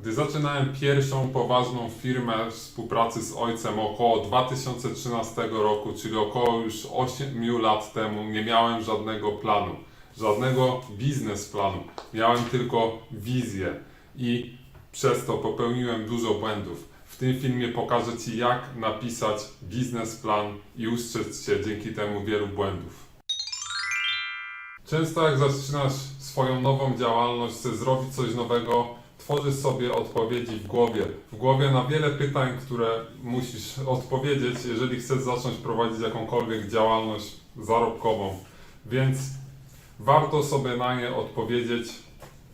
Gdy zaczynałem pierwszą poważną firmę współpracy z ojcem około 2013 roku, czyli około już 8 lat temu, nie miałem żadnego planu, żadnego biznesplanu. Miałem tylko wizję i przez to popełniłem dużo błędów. W tym filmie pokażę Ci, jak napisać biznesplan i ustrzec się dzięki temu wielu błędów. Często jak zaczynasz swoją nową działalność, chcesz zrobić coś nowego, tworzysz sobie odpowiedzi w głowie. W głowie na wiele pytań, które musisz odpowiedzieć, jeżeli chcesz zacząć prowadzić jakąkolwiek działalność zarobkową. Więc warto sobie na nie odpowiedzieć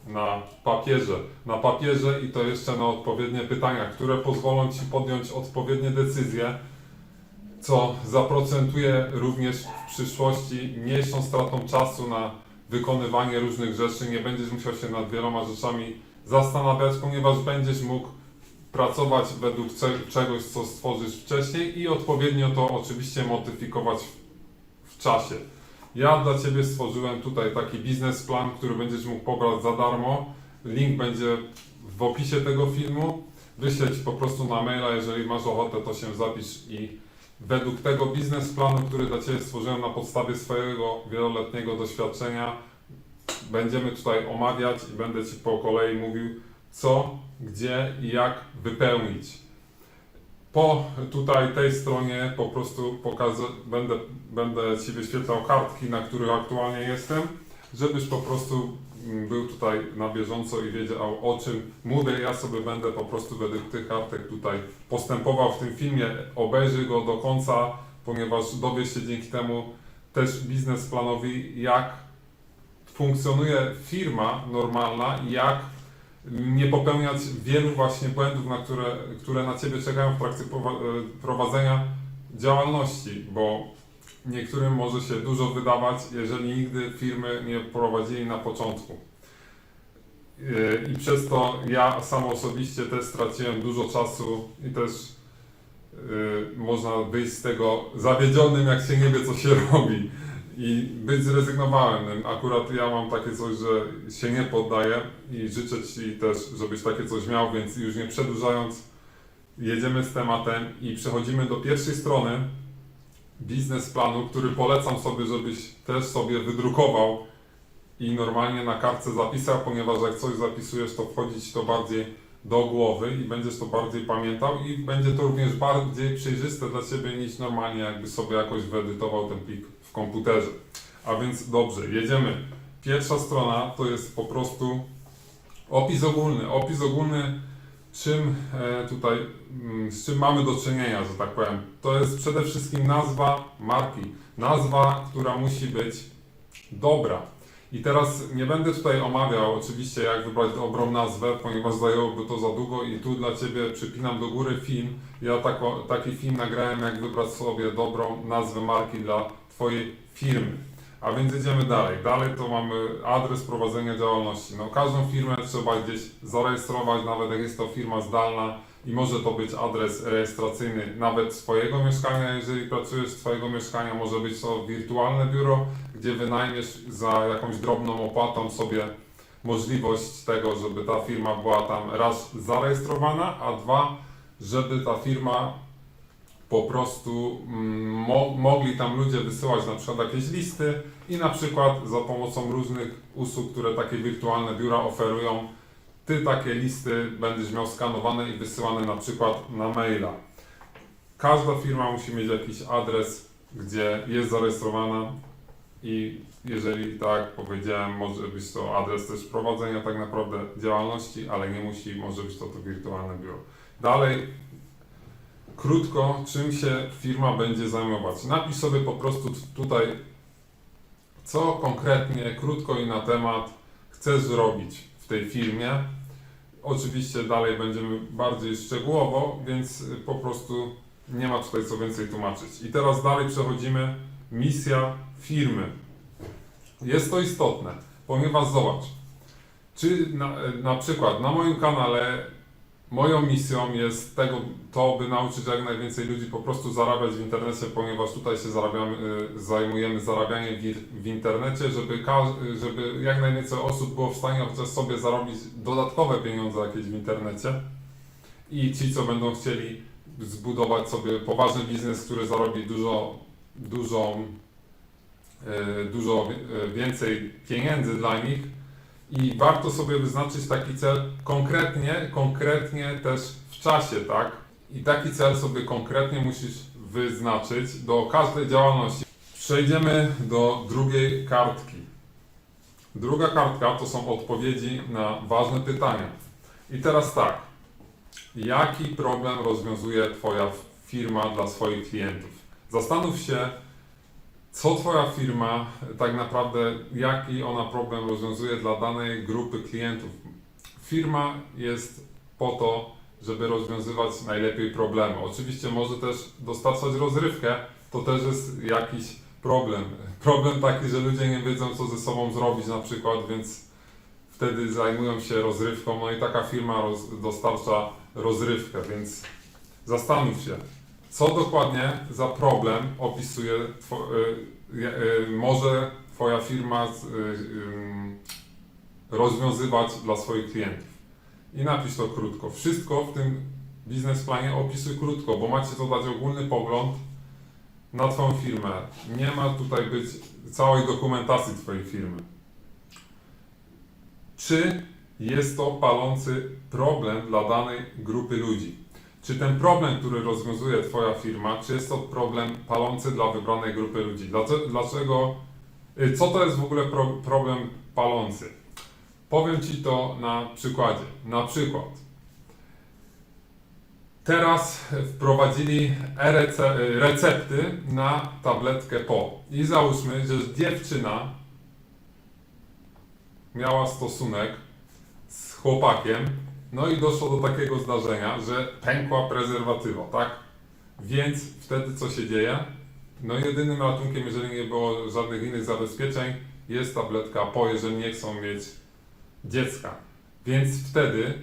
na papierze. Na papierze i to jeszcze na odpowiednie pytania, które pozwolą Ci podjąć odpowiednie decyzje, co zaprocentuje również w przyszłości mniejszą stratą czasu na wykonywanie różnych rzeczy. Nie będziesz musiał się nad wieloma rzeczami zastanawiać, ponieważ będziesz mógł pracować według czegoś, co stworzysz wcześniej i odpowiednio to oczywiście modyfikować w, w czasie. Ja dla Ciebie stworzyłem tutaj taki biznesplan, który będziesz mógł pobrać za darmo. Link będzie w opisie tego filmu. Wyślę Ci po prostu na maila, jeżeli masz ochotę, to się zapisz i według tego biznesplanu, który dla Ciebie stworzyłem na podstawie swojego wieloletniego doświadczenia, będziemy tutaj omawiać i będę Ci po kolei mówił, co, gdzie i jak wypełnić. Po tutaj tej stronie po prostu pokażę, będę, będę Ci wyświetlał kartki, na których aktualnie jestem, żebyś po prostu mm, był tutaj na bieżąco i wiedział o czym mówię. Ja sobie będę po prostu według tych kartek tutaj postępował w tym filmie. Obejrzyj go do końca, ponieważ dowiesz się dzięki temu też biznesplanowi, jak funkcjonuje firma normalna jak nie popełniać wielu właśnie błędów, na które, które na Ciebie czekają w trakcie e, prowadzenia działalności, bo niektórym może się dużo wydawać, jeżeli nigdy firmy nie prowadzili na początku. E, I przez to ja sam osobiście też straciłem dużo czasu i też e, można wyjść z tego zawiedzionym, jak się nie wie, co się robi i być zrezygnowanym. Akurat ja mam takie coś, że się nie poddaję i życzę Ci też, żebyś takie coś miał, więc już nie przedłużając, jedziemy z tematem i przechodzimy do pierwszej strony biznesplanu, który polecam sobie, żebyś też sobie wydrukował i normalnie na kartce zapisał, ponieważ jak coś zapisujesz, to wchodzi Ci to bardziej do głowy i będziesz to bardziej pamiętał i będzie to również bardziej przejrzyste dla Ciebie niż normalnie jakby sobie jakoś wyedytował ten plik komputerze. A więc dobrze, jedziemy. Pierwsza strona to jest po prostu opis ogólny. Opis ogólny, czym e, tutaj, mm, z czym mamy do czynienia, że tak powiem. To jest przede wszystkim nazwa marki. Nazwa, która musi być dobra. I teraz nie będę tutaj omawiał oczywiście jak wybrać dobrą nazwę, ponieważ zajęłoby to za długo i tu dla Ciebie przypinam do góry film. Ja tako, taki film nagrałem jak wybrać sobie dobrą nazwę marki dla Twojej firmy. A więc jedziemy dalej. Dalej to mamy adres prowadzenia działalności. No każdą firmę trzeba gdzieś zarejestrować, nawet jak jest to firma zdalna i może to być adres rejestracyjny nawet swojego mieszkania, jeżeli pracujesz z Twojego mieszkania, może być to wirtualne biuro, gdzie wynajmiesz za jakąś drobną opłatą sobie możliwość tego, żeby ta firma była tam raz zarejestrowana, a dwa, żeby ta firma po prostu mm, mo mogli tam ludzie wysyłać na przykład jakieś listy i na przykład za pomocą różnych usług, które takie wirtualne biura oferują, ty takie listy będziesz miał skanowane i wysyłane na przykład na maila. Każda firma musi mieć jakiś adres, gdzie jest zarejestrowana i jeżeli tak powiedziałem, może być to adres też prowadzenia tak naprawdę działalności, ale nie musi, może być to to wirtualne biuro. Dalej, krótko, czym się firma będzie zajmować. Napisz sobie po prostu tutaj, co konkretnie, krótko i na temat chcesz zrobić w tej firmie. Oczywiście dalej będziemy bardziej szczegółowo, więc po prostu nie ma tutaj co więcej tłumaczyć. I teraz dalej przechodzimy. Misja firmy. Jest to istotne, ponieważ zobacz, czy na, na przykład na moim kanale moją misją jest tego, to, by nauczyć jak najwięcej ludzi po prostu zarabiać w internecie, ponieważ tutaj się zarabiamy, y, zajmujemy zarabianiem w, w internecie, żeby, żeby jak najwięcej osób było w stanie chociaż sobie zarobić dodatkowe pieniądze jakieś w internecie. I ci, co będą chcieli zbudować sobie poważny biznes, który zarobi dużo, y, dużo y, więcej pieniędzy dla nich, i warto sobie wyznaczyć taki cel konkretnie, konkretnie też w czasie, tak? I taki cel sobie konkretnie musisz wyznaczyć do każdej działalności. Przejdziemy do drugiej kartki. Druga kartka to są odpowiedzi na ważne pytania. I teraz tak. Jaki problem rozwiązuje Twoja firma dla swoich klientów? Zastanów się, co Twoja firma tak naprawdę, jaki ona problem rozwiązuje dla danej grupy klientów. Firma jest po to, żeby rozwiązywać najlepiej problemy. Oczywiście może też dostarczać rozrywkę, to też jest jakiś problem. Problem taki, że ludzie nie wiedzą, co ze sobą zrobić na przykład, więc wtedy zajmują się rozrywką, no i taka firma roz, dostarcza rozrywkę, więc zastanów się, co dokładnie za problem opisuje, two, y, y, może Twoja firma z, y, y, rozwiązywać dla swoich klientów. I napisz to krótko. Wszystko w tym biznesplanie opisuj krótko, bo macie to dać ogólny pogląd na Twoją firmę. Nie ma tutaj być całej dokumentacji Twojej firmy. Czy jest to palący problem dla danej grupy ludzi? Czy ten problem, który rozwiązuje Twoja firma, czy jest to problem palący dla wybranej grupy ludzi? Dlaczego, y, co to jest w ogóle pro, problem palący? Powiem Ci to na przykładzie. Na przykład, teraz wprowadzili recepty na tabletkę PO. I załóżmy, że dziewczyna miała stosunek z chłopakiem, no i doszło do takiego zdarzenia, że pękła prezerwatywa, tak? Więc wtedy co się dzieje? No jedynym ratunkiem, jeżeli nie było żadnych innych zabezpieczeń, jest tabletka PO, jeżeli nie chcą mieć dziecka. Więc wtedy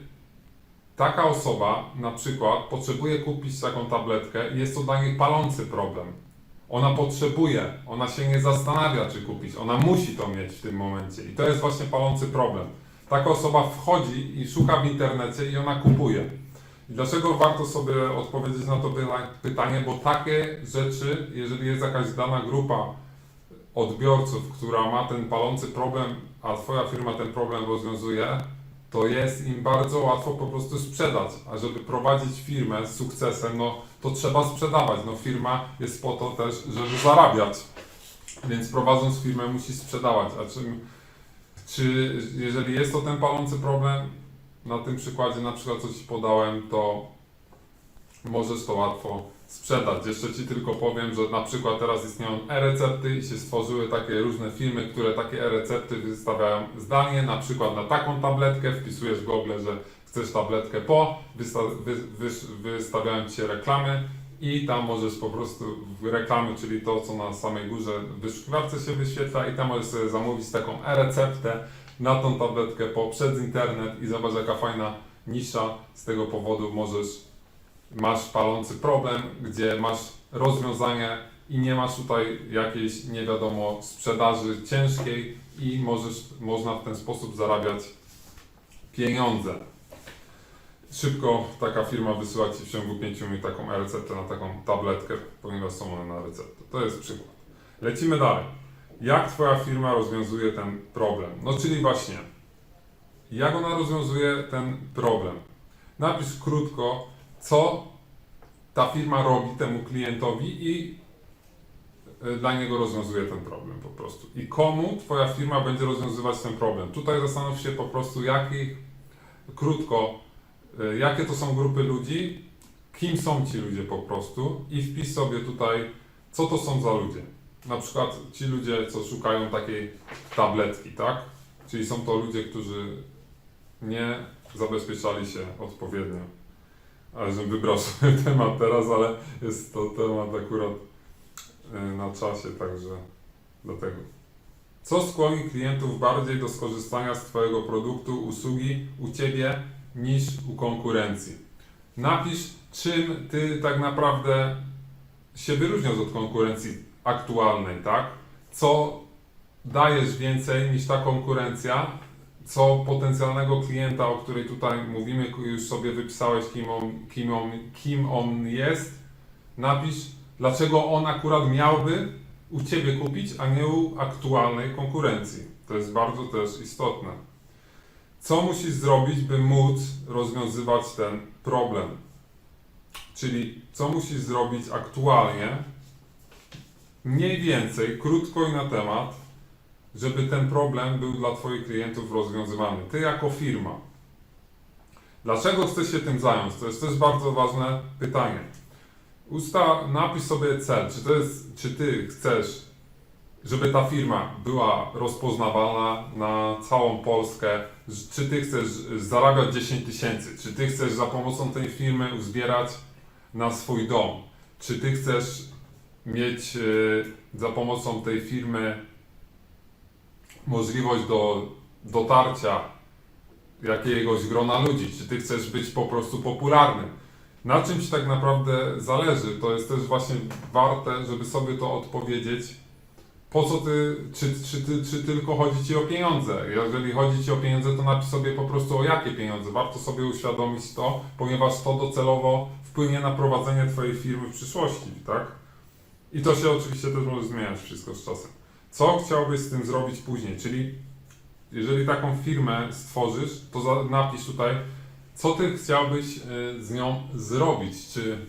taka osoba na przykład potrzebuje kupić taką tabletkę i jest to dla niej palący problem. Ona potrzebuje, ona się nie zastanawia, czy kupić, ona musi to mieć w tym momencie. I to jest właśnie palący problem. Taka osoba wchodzi i szuka w internecie i ona kupuje. I dlaczego warto sobie odpowiedzieć na to pyta- pytanie? Bo takie rzeczy, jeżeli jest jakaś dana grupa odbiorców, która ma ten palący problem, a Twoja firma ten problem rozwiązuje, to jest im bardzo łatwo po prostu sprzedać. A żeby prowadzić firmę z sukcesem, no to trzeba sprzedawać. No firma jest po to też, żeby zarabiać. Więc prowadząc firmę musi sprzedawać. A czym, czy jeżeli jest to ten palący problem, na tym przykładzie na przykład co Ci podałem, to możesz to łatwo sprzedać. Jeszcze Ci tylko powiem, że na przykład teraz istnieją e-recepty i się stworzyły takie różne firmy, które takie e-recepty wystawiają zdalnie, na przykład na taką tabletkę, wpisujesz w Google, że chcesz tabletkę po, wysta- wy, wy, wystawiają Ci reklamy i tam możesz po prostu reklamy, czyli to, co na samej górze w wyszukiwarce się wyświetla i tam możesz sobie zamówić taką e-receptę na tą tabletkę poprzez internet i zobacz jaka fajna nisza z tego powodu możesz masz palący problem, gdzie masz rozwiązanie i nie masz tutaj jakiejś nie wiadomo sprzedaży ciężkiej i możesz, można w ten sposób zarabiać pieniądze. Szybko taka firma wysyła Ci w ciągu 5 minut taką e-receptę na taką tabletkę, ponieważ są one na receptę. To jest przykład. Lecimy dalej. Jak Twoja firma rozwiązuje ten problem? No czyli właśnie, jak ona rozwiązuje ten problem? Napisz krótko, co ta firma robi temu klientowi i y, dla niego rozwiązuje ten problem po prostu. I komu Twoja firma będzie rozwiązywać ten problem? Tutaj zastanów się po prostu, jakich, krótko, jakie to są grupy ludzi, kim są ci ludzie po prostu i wpisz sobie tutaj, co to są za ludzie. Na przykład ci ludzie, co szukają takiej tabletki, tak? Czyli są to ludzie, którzy nie zabezpieczali się odpowiednio. Ale żebym wybrał sobie temat teraz, ale jest to temat akurat y, na czasie, także dlatego. Co skłoni klientów bardziej do skorzystania z Twojego produktu, usługi u Ciebie niż u konkurencji? Napisz, czym ty tak naprawdę się wyróżniasz od konkurencji aktualnej, tak? Co dajesz więcej niż ta konkurencja, co potencjalnego klienta, o której tutaj mówimy, już sobie wypisałeś, kim on, kim on, kim on jest, napisz, dlaczego on akurat miałby u Ciebie kupić, a nie u aktualnej konkurencji. To jest bardzo też istotne. Co musisz zrobić, by móc rozwiązywać ten problem? Czyli co musisz zrobić aktualnie, mniej więcej, krótko i na temat, żeby ten problem był dla Twoich klientów rozwiązywany. Ty jako firma. Dlaczego chcesz się tym zająć? To jest też bardzo ważne pytanie. Usta, napisz sobie cel. Czy, to jest, czy Ty chcesz, żeby ta firma była rozpoznawalna na całą Polskę? Czy Ty chcesz zarabiać 10 tysięcy? Czy Ty chcesz za pomocą tej firmy uzbierać na swój dom? Czy Ty chcesz mieć e, za pomocą tej firmy możliwość do dotarcia jakiegoś grona ludzi? Czy Ty chcesz być po prostu popularny? Na czym Ci tak naprawdę zależy? To jest też właśnie warte, żeby sobie to odpowiedzieć. Po co Ty, czy, czy, ty, czy tylko chodzi Ci o pieniądze? Jeżeli chodzi Ci o pieniądze, to napisz sobie po prostu o jakie pieniądze. Warto sobie uświadomić to, ponieważ to docelowo wpłynie na prowadzenie Twojej firmy w przyszłości, tak? I to się oczywiście też może zmieniać wszystko z czasem. Co chciałbyś z tym zrobić później? Czyli jeżeli taką firmę stworzysz, to napisz tutaj, co ty chciałbyś y, z nią zrobić? Czy,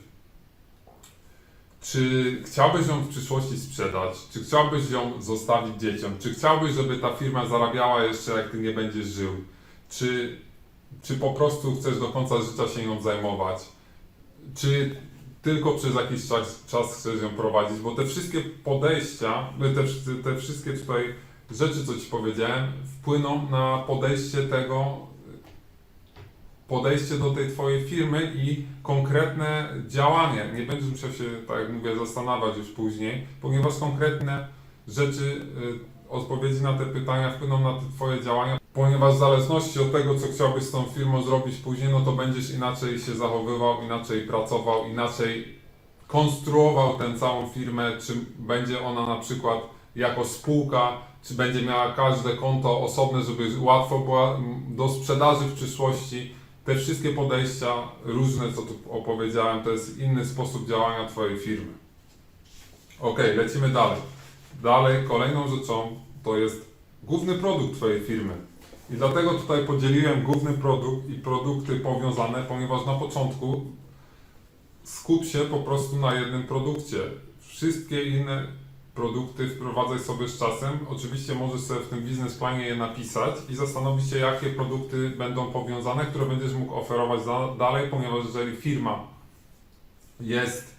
czy chciałbyś ją w przyszłości sprzedać? Czy chciałbyś ją zostawić dzieciom? Czy chciałbyś, żeby ta firma zarabiała jeszcze, jak ty nie będziesz żył? Czy, czy po prostu chcesz do końca życia się nią zajmować? Czy tylko przez jakiś czas, czas chcesz ją prowadzić? Bo te wszystkie podejścia, te, te wszystkie tutaj rzeczy, co Ci powiedziałem, wpłyną na podejście tego, podejście do tej Twojej firmy i konkretne działanie. Nie będziesz musiał się, tak jak mówię, zastanawiać już później, ponieważ konkretne rzeczy, y, odpowiedzi na te pytania wpłyną na te Twoje działania, ponieważ w zależności od tego, co chciałbyś z tą firmą zrobić później, no to będziesz inaczej się zachowywał, inaczej pracował, inaczej konstruował tę całą firmę, czy będzie ona na przykład jako spółka, czy będzie miała każde konto osobne, żeby łatwo była do sprzedaży w przyszłości. Te wszystkie podejścia różne, co tu opowiedziałem, to jest inny sposób działania Twojej firmy. Ok, lecimy dalej. Dalej, kolejną rzeczą to jest główny produkt Twojej firmy. I dlatego tutaj podzieliłem główny produkt i produkty powiązane, ponieważ na początku skup się po prostu na jednym produkcie. Wszystkie inne produkty wprowadzaj sobie z czasem. Oczywiście możesz sobie w tym biznesplanie je napisać i zastanowić się, jakie produkty będą powiązane, które będziesz mógł oferować dalej, ponieważ jeżeli firma jest,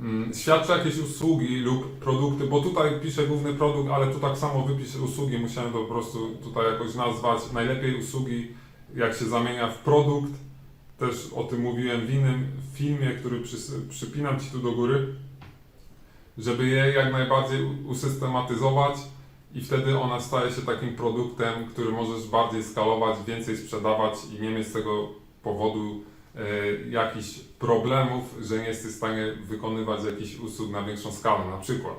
mm, świadczy jakieś usługi lub produkty, bo tutaj piszę główny produkt, ale tu tak samo wypiszę usługi, musiałem to po prostu tutaj jakoś nazwać. Najlepiej usługi, jak się zamienia w produkt, też o tym mówiłem w innym filmie, który przypinam Ci tu do góry, żeby je jak najbardziej usystematyzować i wtedy ona staje się takim produktem, który możesz bardziej skalować, więcej sprzedawać i nie mieć z tego powodu e, jakichś problemów, że nie jesteś w stanie wykonywać jakichś usług na większą skalę na przykład.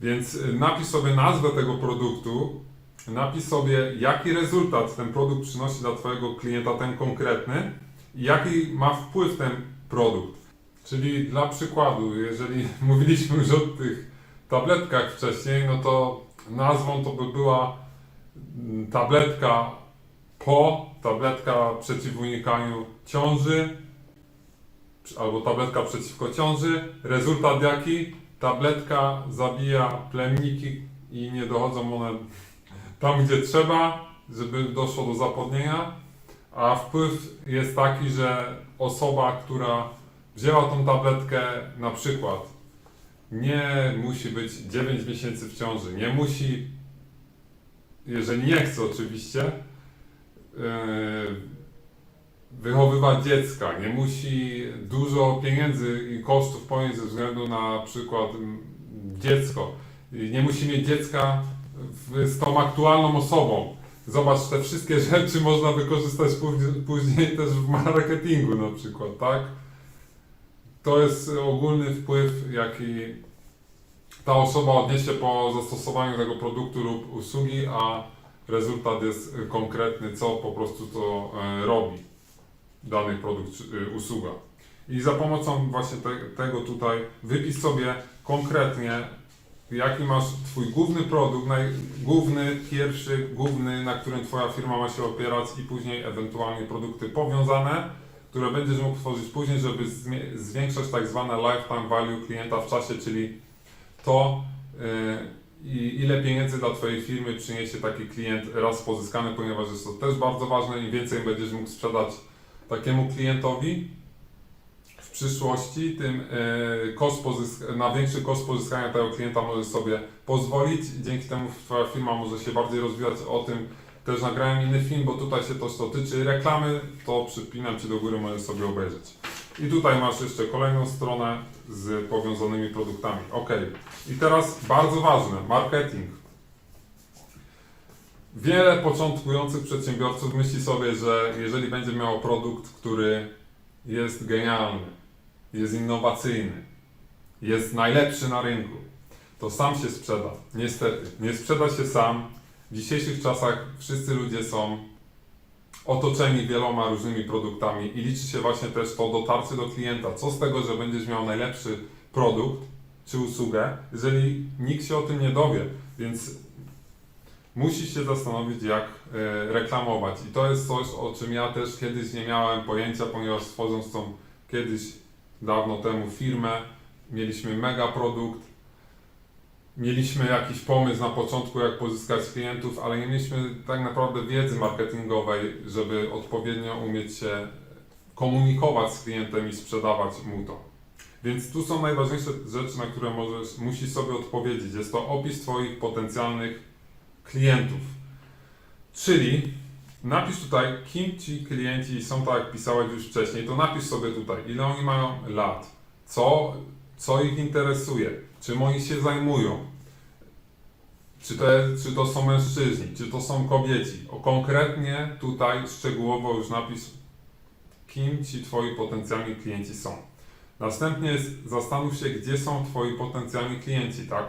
Więc e, napisz sobie nazwę tego produktu, napisz sobie jaki rezultat ten produkt przynosi dla Twojego klienta, ten konkretny i jaki ma wpływ ten produkt. Czyli dla przykładu, jeżeli mówiliśmy już o tych tabletkach wcześniej, no to nazwą to by była mm, tabletka po, tabletka przeciw unikaniu ciąży, albo tabletka przeciwko ciąży. Rezultat jaki? Tabletka zabija plemniki i nie dochodzą one tam, gdzie trzeba, żeby doszło do zapłodnienia. A wpływ jest taki, że osoba, która wzięła tą tabletkę na przykład nie musi być 9 miesięcy w ciąży, nie musi, jeżeli nie chce oczywiście, yy, wychowywać dziecka, nie musi dużo pieniędzy i kosztów ponieść ze względu na przykład dziecko, nie musi mieć dziecka z tą aktualną osobą. Zobacz, te wszystkie rzeczy można wykorzystać później też w marketingu na przykład, tak? To jest ogólny wpływ, jaki ta osoba odniesie po zastosowaniu tego produktu lub usługi, a rezultat jest konkretny, co po prostu to e, robi dany produkt czy y, usługa. I za pomocą właśnie te, tego tutaj wypisz sobie konkretnie, jaki masz Twój główny produkt, naj, główny, pierwszy, główny, na którym Twoja firma ma się opierać i później ewentualnie produkty powiązane, które będziesz mógł tworzyć później, żeby zwiększać tak zwane lifetime value klienta w czasie, czyli to, y, ile pieniędzy dla Twojej firmy przyniesie taki klient raz pozyskany, ponieważ jest to też bardzo ważne. Im więcej będziesz mógł sprzedać takiemu klientowi w przyszłości, tym y, koszt na większy koszt pozyskania tego klienta możesz sobie pozwolić. Dzięki temu Twoja firma może się bardziej rozwijać. O tym też nagrałem inny film, bo tutaj się to dotyczy reklamy, to przypinam Ci do góry, możesz sobie obejrzeć. I tutaj masz jeszcze kolejną stronę z powiązanymi produktami. Ok. I teraz bardzo ważne, marketing. Wiele początkujących przedsiębiorców myśli sobie, że jeżeli będzie miało produkt, który jest genialny, jest innowacyjny, jest najlepszy na rynku, to sam się sprzeda. Niestety, nie sprzeda się sam. W dzisiejszych czasach wszyscy ludzie są otoczeni wieloma różnymi produktami i liczy się właśnie też to dotarcie do klienta. Co z tego, że będziesz miał najlepszy produkt czy usługę, jeżeli nikt się o tym nie dowie, więc musisz się zastanowić, jak e, reklamować. I to jest coś, o czym ja też kiedyś nie miałem pojęcia, ponieważ tworząc tą kiedyś dawno temu firmę, mieliśmy mega produkt, mieliśmy jakiś pomysł na początku, jak pozyskać klientów, ale nie mieliśmy tak naprawdę wiedzy marketingowej, żeby odpowiednio umieć się komunikować z klientem i sprzedawać mu to. Więc tu są najważniejsze rzeczy, na które możesz, musisz sobie odpowiedzieć. Jest to opis Twoich potencjalnych klientów. Czyli napisz tutaj, kim Ci klienci są, tak jak pisałeś już wcześniej, to napisz sobie tutaj, ile oni mają lat, co, co ich interesuje, czym oni się zajmują, czy to, czy to są mężczyźni, czy to są kobieci. O konkretnie tutaj szczegółowo już napisz, kim Ci Twoi potencjalni klienci są. Następnie zastanów się, gdzie są Twoi potencjalni klienci, tak?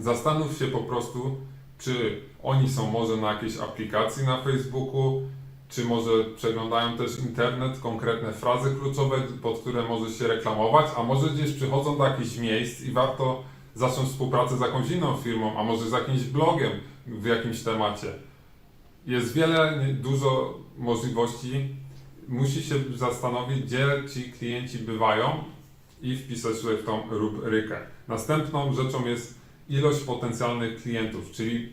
Zastanów się po prostu, czy oni są może na jakiejś aplikacji na Facebooku, czy może przeglądają też internet, konkretne frazy kluczowe, pod które może się reklamować, a może gdzieś przychodzą do jakichś miejsc i warto zacząć współpracę z jakąś inną firmą, a może z jakimś blogiem w jakimś temacie. Jest wiele, dużo możliwości. Musi się zastanowić, gdzie ci klienci bywają i wpisać tutaj w tą rubrykę. Następną rzeczą jest ilość potencjalnych klientów, czyli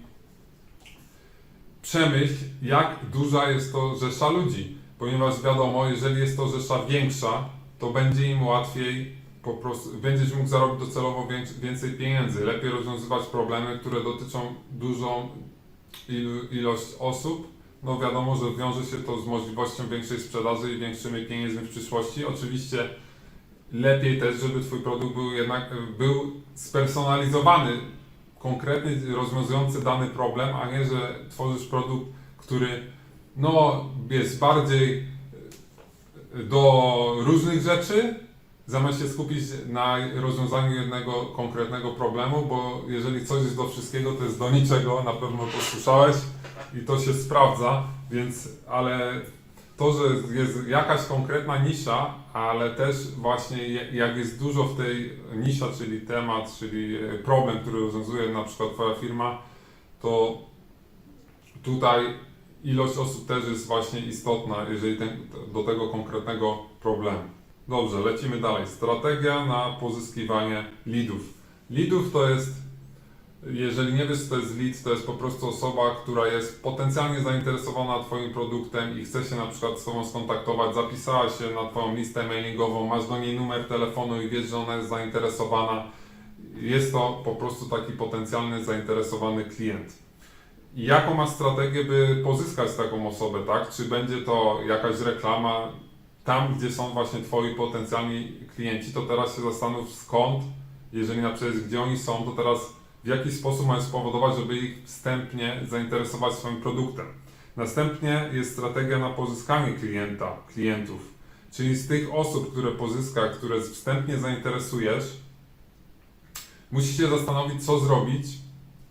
przemyśl, jak duża jest to rzesza ludzi, ponieważ wiadomo, jeżeli jest to rzesza większa, to będzie im łatwiej, po prostu będziesz mógł zarobić docelowo więcej pieniędzy, lepiej rozwiązywać problemy, które dotyczą dużą ilość osób. No wiadomo, że wiąże się to z możliwością większej sprzedaży i większymi pieniędzmi w przyszłości. Oczywiście lepiej też, żeby Twój produkt był jednak był spersonalizowany, konkretnie rozwiązujący dany problem, a nie, że tworzysz produkt, który no, jest bardziej e, do różnych rzeczy, zamiast się skupić na rozwiązaniu jednego konkretnego problemu, bo jeżeli coś jest do wszystkiego, to jest do niczego, na pewno to słyszałeś i to się sprawdza, więc ale to, że jest jakaś konkretna nisza, ale też właśnie jak jest dużo w tej nisza, czyli temat, czyli e, problem, który rozwiązuje na przykład Twoja firma, to tutaj ilość osób też jest właśnie istotna, jeżeli ten, do tego konkretnego problemu. Dobrze, lecimy dalej. Strategia na pozyskiwanie leadów. Leadów to jest, jeżeli nie wiesz, co to jest lead, to jest po prostu osoba, która jest potencjalnie zainteresowana Twoim produktem i chce się na przykład z Tobą skontaktować, zapisała się na Twoją listę mailingową, masz do niej numer telefonu i wiesz, że ona jest zainteresowana. Jest to po prostu taki potencjalny zainteresowany klient. Jaką masz strategię, by pozyskać taką osobę, tak? Czy będzie to jakaś reklama tam, gdzie są właśnie Twoi potencjalni klienci, to teraz się zastanów skąd, jeżeli na przykład gdzie oni są, to teraz w jaki sposób możesz spowodować, żeby ich wstępnie zainteresować swoim produktem. Następnie jest strategia na pozyskanie klienta, klientów, czyli z tych osób, które pozyska, które wstępnie zainteresujesz, musisz się zastanowić, co zrobić,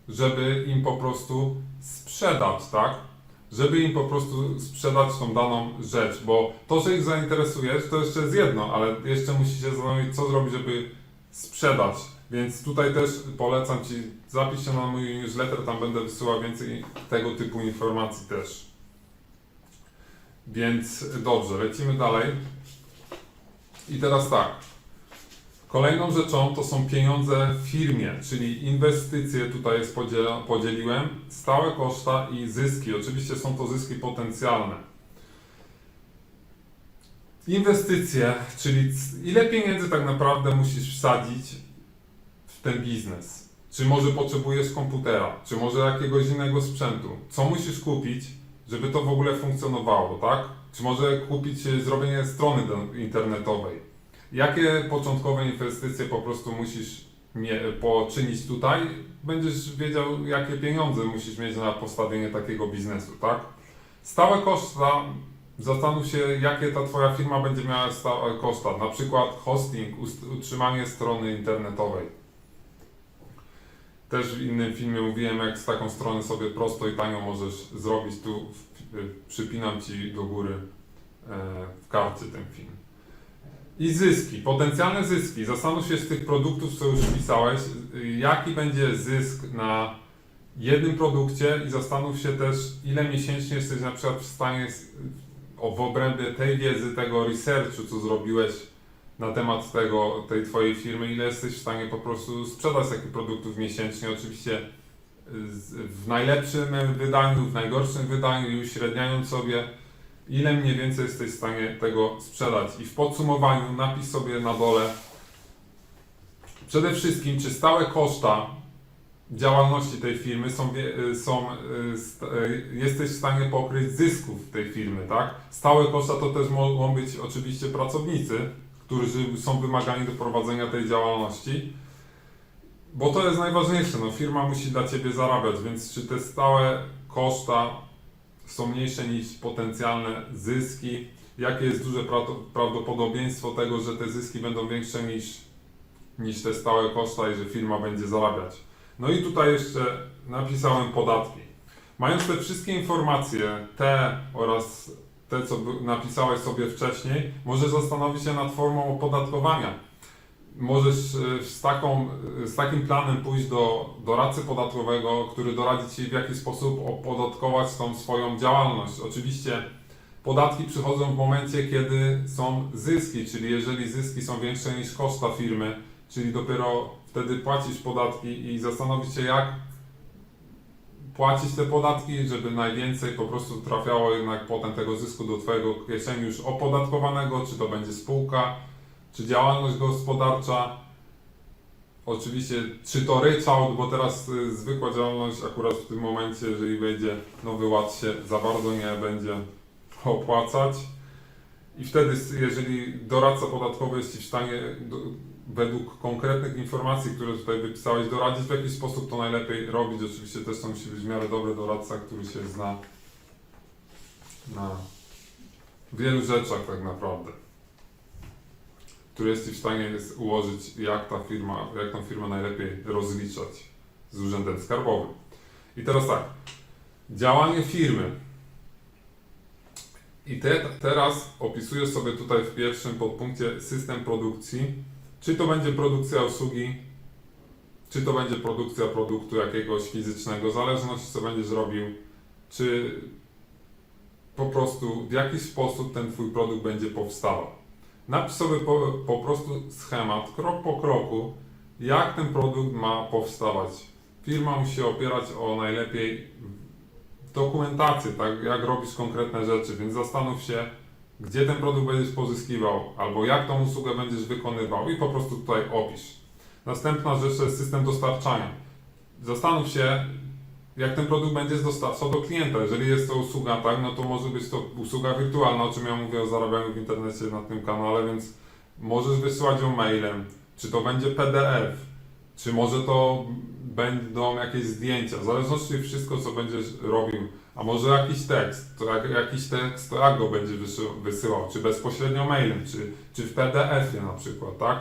żeby im po prostu sprzedać, tak? Żeby im po prostu sprzedać tą daną rzecz, bo to, że ich zainteresujesz, to jeszcze jest jedno, ale jeszcze musisz się zastanowić, co zrobić, żeby sprzedać. Więc tutaj też polecam Ci, zapisz się na mój newsletter, tam będę wysyłał więcej tego typu informacji też. Więc dobrze, lecimy dalej. I teraz tak. Kolejną rzeczą to są pieniądze w firmie, czyli inwestycje, tutaj jest podzieliłem, stałe koszta i zyski. Oczywiście są to zyski potencjalne. Inwestycje, czyli ile pieniędzy tak naprawdę musisz wsadzić ten biznes? Czy może potrzebujesz komputera, czy może jakiegoś innego sprzętu? Co musisz kupić, żeby to w ogóle funkcjonowało, tak? Czy może kupić e, zrobienie strony internetowej? Jakie początkowe inwestycje po prostu musisz mie- poczynić tutaj? Będziesz wiedział, jakie pieniądze musisz mieć na postawienie takiego biznesu, tak? Stałe koszta, zastanów się, jakie ta Twoja firma będzie miała stałe koszta, na przykład hosting, utrzymanie strony internetowej. Też w innym filmie mówiłem, jak z taką stronę sobie prosto i tanio możesz zrobić. Tu przypinam Ci do góry e, w karcie ten film. I zyski, potencjalne zyski. Zastanów się z tych produktów, co już wpisałeś, jaki będzie zysk na jednym produkcie i zastanów się też, ile miesięcznie jesteś na przykład w stanie w obrębie tej wiedzy, tego researchu, co zrobiłeś na temat tego, tej Twojej firmy, ile jesteś w stanie po prostu sprzedać takich produktów miesięcznie. Oczywiście w najlepszym wydaniu, w najgorszym wydaniu i uśredniając sobie, ile mniej więcej jesteś w stanie tego sprzedać. I w podsumowaniu napisz sobie na dole przede wszystkim, czy stałe koszta działalności tej firmy są, są st- jesteś w stanie pokryć zysków tej firmy, tak? Stałe koszta to też mogą być oczywiście pracownicy, którzy są wymagani do prowadzenia tej działalności. Bo to jest najważniejsze, no firma musi dla Ciebie zarabiać, więc czy te stałe koszta są mniejsze niż potencjalne zyski? Jakie jest duże pra- prawdopodobieństwo tego, że te zyski będą większe niż, niż te stałe koszta i że firma będzie zarabiać? No i tutaj jeszcze napisałem podatki. Mając te wszystkie informacje, te oraz te, co napisałeś sobie wcześniej, możesz zastanowić się nad formą opodatkowania. Możesz e, z, taką, e, z takim planem pójść do doradcy podatkowego, który doradzi Ci w jaki sposób opodatkować tą swoją działalność. Oczywiście podatki przychodzą w momencie, kiedy są zyski, czyli jeżeli zyski są większe niż koszta firmy, czyli dopiero wtedy płacisz podatki i zastanowić się, jak płacić te podatki, żeby najwięcej po prostu trafiało jednak potem tego zysku do Twojego kieszeni już opodatkowanego, czy to będzie spółka, czy działalność gospodarcza. Oczywiście, czy to ryczałt, bo teraz y, zwykła działalność akurat w tym momencie, jeżeli wejdzie nowy ład się za bardzo nie będzie opłacać. I wtedy, jeżeli doradca podatkowy jest Ci w stanie według konkretnych informacji, które tutaj wypisałeś, doradzić w jaki sposób to najlepiej robić. Oczywiście też to musi być w miarę dobry doradca, który się zna na wielu rzeczach tak naprawdę. Który jest Ci w stanie ułożyć, jak ta firma, jak tą firmę najlepiej rozliczać z urzędem skarbowym. I teraz tak, działanie firmy. I te, teraz opisuję sobie tutaj w pierwszym podpunkcie system produkcji. Czy to będzie produkcja usługi, czy to będzie produkcja produktu jakiegoś fizycznego, w zależności co będziesz robił, czy po prostu w jaki sposób ten Twój produkt będzie powstawał. Napisz sobie po, po prostu schemat, krok po kroku, jak ten produkt ma powstawać. Firma musi opierać o najlepiej dokumentację, tak, jak robisz konkretne rzeczy, więc zastanów się, gdzie ten produkt będziesz pozyskiwał, albo jak tą usługę będziesz wykonywał i po prostu tutaj opisz. Następna rzecz to jest system dostarczania. Zastanów się, jak ten produkt będziesz dostarczał do klienta. Jeżeli jest to usługa, tak, no to może być to usługa wirtualna, o czym ja mówię o zarabianiu w internecie na tym kanale, więc możesz wysyłać ją mailem, czy to będzie PDF, czy może to będą jakieś zdjęcia, w zależności wszystko, co będziesz robił, a może jakiś tekst, jak, jakiś tekst, to jak go będziesz wysył- wysyłał, czy bezpośrednio mailem, czy, czy w PDF-ie na przykład, tak?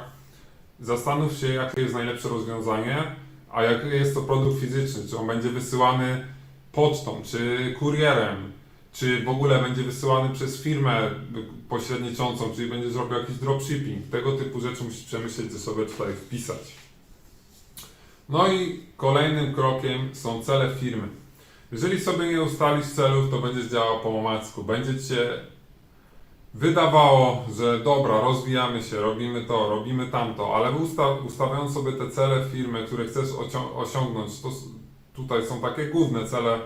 Zastanów się, jakie jest najlepsze rozwiązanie, a jak jest to produkt fizyczny, czy on będzie wysyłany pocztą, czy kurierem, czy w ogóle będzie wysyłany przez firmę pośredniczącą, czyli będziesz robił jakiś dropshipping. Tego typu rzeczy musisz przemyśleć, co sobie tutaj wpisać. No i kolejnym krokiem są cele firmy. Jeżeli sobie nie ustalisz celów, to będziesz działał po omacku. Będzie ci się wydawało, że dobra, rozwijamy się, robimy to, robimy tamto, ale usta ustawiając sobie te cele firmy, które chcesz osią- osiągnąć, to tutaj są takie główne cele,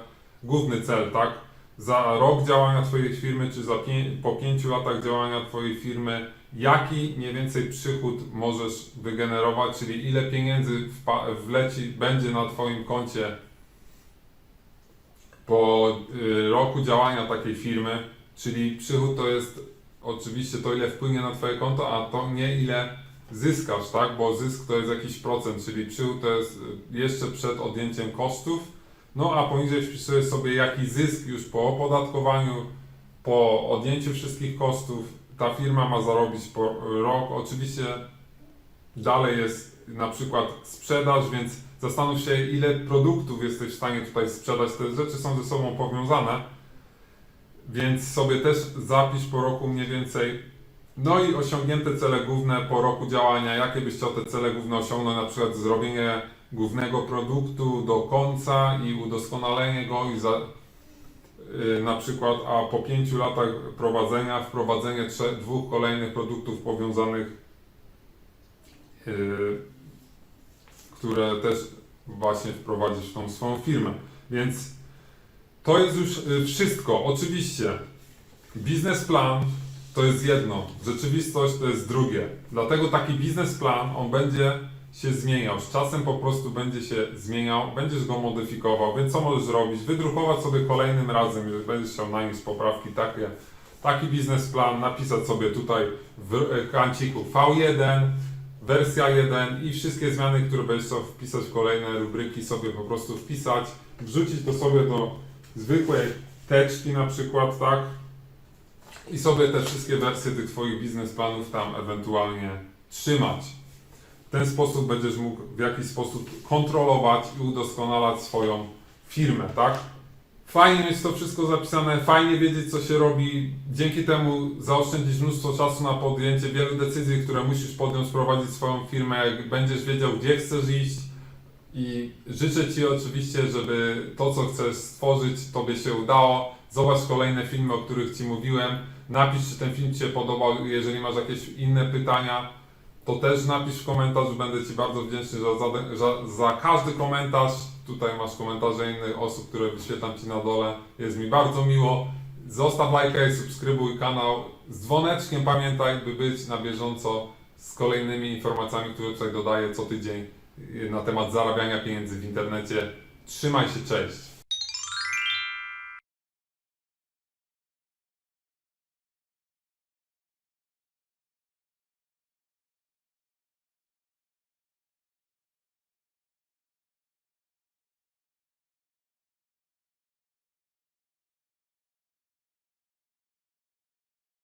główny cel, tak? Za rok działania Twojej firmy, czy za pię- po pięciu latach działania Twojej firmy, jaki mniej więcej przychód możesz wygenerować, czyli ile pieniędzy wleci, będzie na Twoim koncie po y, roku działania takiej firmy, czyli przychód to jest oczywiście to, ile wpłynie na Twoje konto, a to nie ile zyskasz, tak? Bo zysk to jest jakiś procent, czyli przychód to jest y, jeszcze przed odjęciem kosztów. No a poniżej wpisujesz sobie jaki zysk już po opodatkowaniu, po odjęciu wszystkich kosztów ta firma ma zarobić po rok. Oczywiście dalej jest na przykład sprzedaż, więc zastanów się ile produktów jesteś w stanie tutaj sprzedać. Te rzeczy są ze sobą powiązane, więc sobie też zapisz po roku mniej więcej. No i osiągnięte cele główne po roku działania. Jakie byś chciał te cele główne osiągnąć? Na przykład zrobienie głównego produktu do końca i udoskonalenie go i za, y, na przykład, a po pięciu latach prowadzenia wprowadzenie trzech, dwóch kolejnych produktów powiązanych, y, które też właśnie wprowadzisz tą swoją firmę. Więc to jest już y, wszystko. Oczywiście biznesplan to jest jedno, rzeczywistość to jest drugie. Dlatego taki biznesplan, on będzie się zmieniał. Z czasem po prostu będzie się zmieniał, będziesz go modyfikował, więc co możesz zrobić? Wydrukować sobie kolejnym razem, jeżeli będziesz chciał nanieść poprawki takie, taki biznesplan, napisać sobie tutaj w e, kanciku V1, wersja 1 i wszystkie zmiany, które będziesz chciał wpisać w kolejne rubryki sobie po prostu wpisać, wrzucić to sobie do zwykłej teczki na przykład, tak? I sobie te wszystkie wersje tych Twoich biznesplanów tam ewentualnie trzymać. W ten sposób będziesz mógł w jakiś sposób kontrolować i udoskonalać swoją firmę, tak? Fajnie mieć to wszystko zapisane, fajnie wiedzieć, co się robi. Dzięki temu zaoszczędzisz mnóstwo czasu na podjęcie wielu decyzji, które musisz podjąć, prowadzić swoją firmę, jak będziesz wiedział, gdzie chcesz iść. I życzę Ci oczywiście, żeby to, co chcesz stworzyć, Tobie się udało. Zobacz kolejne filmy, o których Ci mówiłem. Napisz, czy ten film Ci się podobał. Jeżeli masz jakieś inne pytania, to też napisz w komentarzu. Będę Ci bardzo wdzięczny za, za, za każdy komentarz. Tutaj masz komentarze innych osób, które wyświetlam Ci na dole. Jest mi bardzo miło. Zostaw lajka i subskrybuj kanał. Z dzwoneczkiem pamiętaj, by być na bieżąco z kolejnymi informacjami, które tutaj dodaję co tydzień na temat zarabiania pieniędzy w internecie. Trzymaj się, cześć!